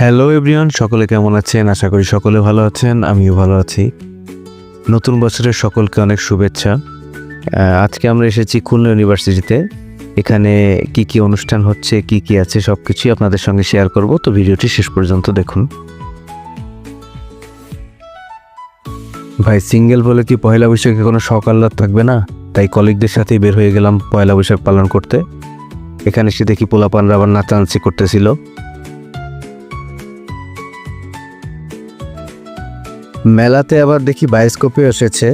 Hello everyone সকলে কেমন আছেন? আশা করি সকলে ভালো আছেন। আমিও ভালো আছি। নতুন বছরের সকলকে অনেক শুভেচ্ছা। আজকে আমরা এসেছি খুলনা ইউনিভার্সিটিতে। এখানে কি কি অনুষ্ঠান হচ্ছে, কি কি আছে সব কিছুই আপনাদের সঙ্গে শেয়ার করব। তো ভিডিওটি শেষ পর্যন্ত দেখুন। ভাই, সিঙ্গেল বলে কি পয়লা বৈশাখে কোনো সকাল্লাদ থাকবে না? তাই কলিগদের সাথেই বের হয়ে গেলাম পয়লা বৈশাখ পালন করতে। এখানে এসে দেখি পোলাপানরা আবার নাচানাচি করতেছিল। মেলাতে আবার দেখি বায়োস্কোপে এসেছে।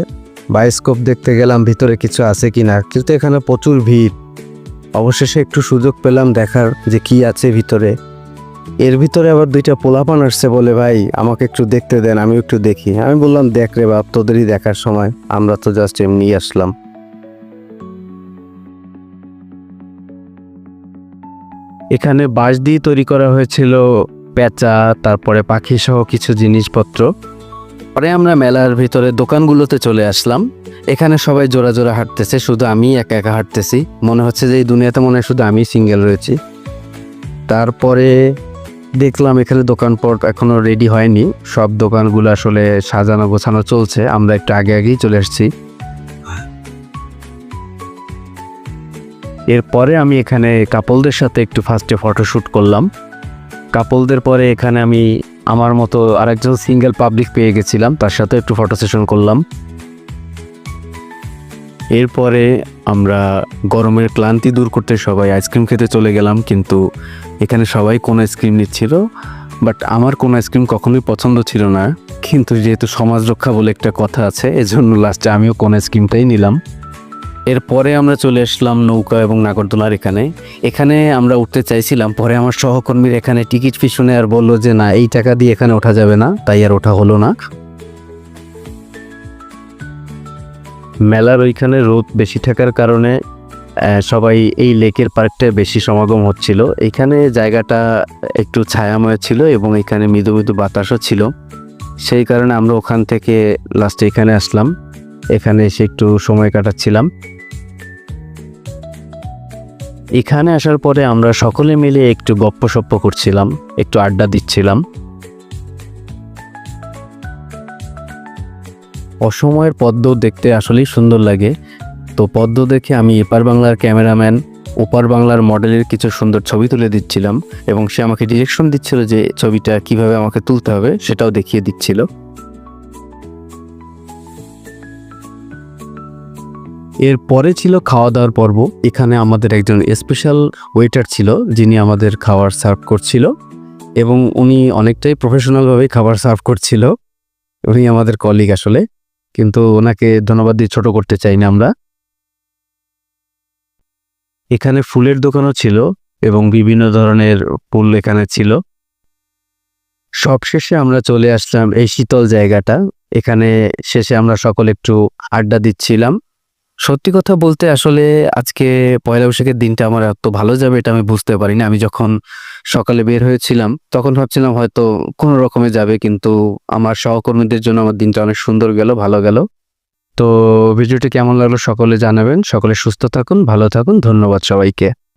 বায়োস্কোপ দেখতে গেলাম, ভিতরে কিছু আছে কি না কিন্তু এখানে প্রচুর ভিড়। অবশেষে একটু সুযোগ পেলাম দেখার যে কি আছে ভিতরে। এর ভিতরে আবার দুইটা পোলাপান আসছে বলে, ভাই, আমাকে একটু দেখতে দেন আমি একটু দেখি। আমি বললাম, দেখ রে বাপ, তোদেরই দেখার সময়। আমরা তো জাস্ট এমনি আসলাম। এখানে বাঁশ দিয়ে তৈরি করা হয়েছিল পেঁচা, তারপরে পাখি সহ কিছু জিনিসপত্র। পরে আমরা মেলার ভিতরে দোকানগুলোতে চলে আসলাম। এখানে সবাই জোড়া জোড়া হাঁটতেছে, শুধু আমি একা একা হাঁটতেছি। মনে হচ্ছে যে এই দুনিয়াতে মনে হয় শুধু আমি সিঙ্গেল রয়েছি। তারপরে দেখলাম এখানে দোকানপট এখনও রেডি হয়নি। সব দোকানগুলো আসলে সাজানো গোছানো চলছে। আমরা একটু আগে আগেই চলে আসছি। এরপরে আমি এখানে কাপলদের সাথে একটু ফার্স্টে ফটোশ্যুট করলাম। কাপলদের পরে এখানে আমি আমার মতো আরেকজন সিঙ্গেল পাবলিক পেয়ে গেছিলাম, তার সাথে একটু ফটো সেশন করলাম। এরপরে আমরা গরমের ক্লান্তি দূর করতে সবাই আইসক্রিম খেতে চলে গেলাম, কিন্তু এখানে সবাই কোন আইসক্রিম নিচ্ছিল বাট আমার কোন আইসক্রিম কখনোই পছন্দ ছিল না। কিন্তু যেহেতু সমাজ রক্ষা বলে একটা কথা আছে, এজন্য লাস্টে আমিও কোন আইসক্রিমটাই নিলাম। এরপরে আমরা চলে আসলাম নৌকা এবং নাগরদোলার এখানে। এখানে আমরা উঠতে চাইছিলাম, পরে আমার সহকর্মীর এখানে টিকিট শুনে আর বলল যে, না, এই টাকা দিয়ে এখানে ওঠা যাবে না। তাই আর ওঠা হলো না। মেলার ওইখানে রোদ বেশি থাকার কারণে সবাই এই লেকের পার্কটায় বেশি সমাগম হচ্ছিল। এখানে জায়গাটা একটু ছায়াময় ছিল এবং এখানে মৃদু মৃদু বাতাসও ছিল। সেই কারণে আমরা ওখান থেকে লাস্টে এখানে আসলাম। এখানে এসে একটু সময় কাটাচ্ছিলাম। এখানে আসার পরে আমরা সকলে মিলে একটু গপ্প সপ্প করছিলাম, একটু আড্ডা দিচ্ছিলাম। অসময়ের পদ্ম দেখতে আসলেই সুন্দর লাগে। তো পদ্ম দেখে আমি এপার বাংলার ক্যামেরাম্যান, ওপার বাংলার মডেলের কিছু সুন্দর ছবি তুলে দিচ্ছিলাম এবং সে আমাকে ডিরেকশন দিচ্ছিল যে ছবিটা কীভাবে আমাকে তুলতে হবে সেটাও দেখিয়ে দিচ্ছিল। এর পরে ছিল খাওয়া দাওয়ার পর্ব। এখানে আমাদের একজন স্পেশাল ওয়েটার ছিল, যিনি আমাদের খাবার সার্ভ করছিল এবং উনি অনেকটাই প্রফেশনালভাবে খাবার সার্ভ করছিল। উনি আমাদের কলিগ আসলে, কিন্তু ওনাকে ধন্যবাদ দিয়ে ছোট করতে চাই না আমরা। এখানে ফুলের দোকানও ছিল এবং বিভিন্ন ধরনের ফুল এখানে ছিল। সবশেষে আমরা চলে আসলাম এই শীতল জায়গাটা। এখানে শেষে আমরা সকলে একটু আড্ডা দিচ্ছিলাম। সত্যি কথা বলতে আসলে আজকে পয়লা বৈশাখের দিনটা আমার এত ভালো যাবে এটা আমি বুঝতে পারিনি। আমি যখন সকালে বের হয়েছিলাম, তখন ভাবছিলাম হয়তো কোনো রকমে যাবে কিন্তু আমার সহকর্মীদের জন্য আমার দিনটা অনেক সুন্দর গেল, ভালো গেল। তো ভিডিওটি কেমন লাগল সকলে জানাবেন। সকলে সুস্থ থাকুন, ভালো থাকুন, ধন্যবাদ সবাইকে।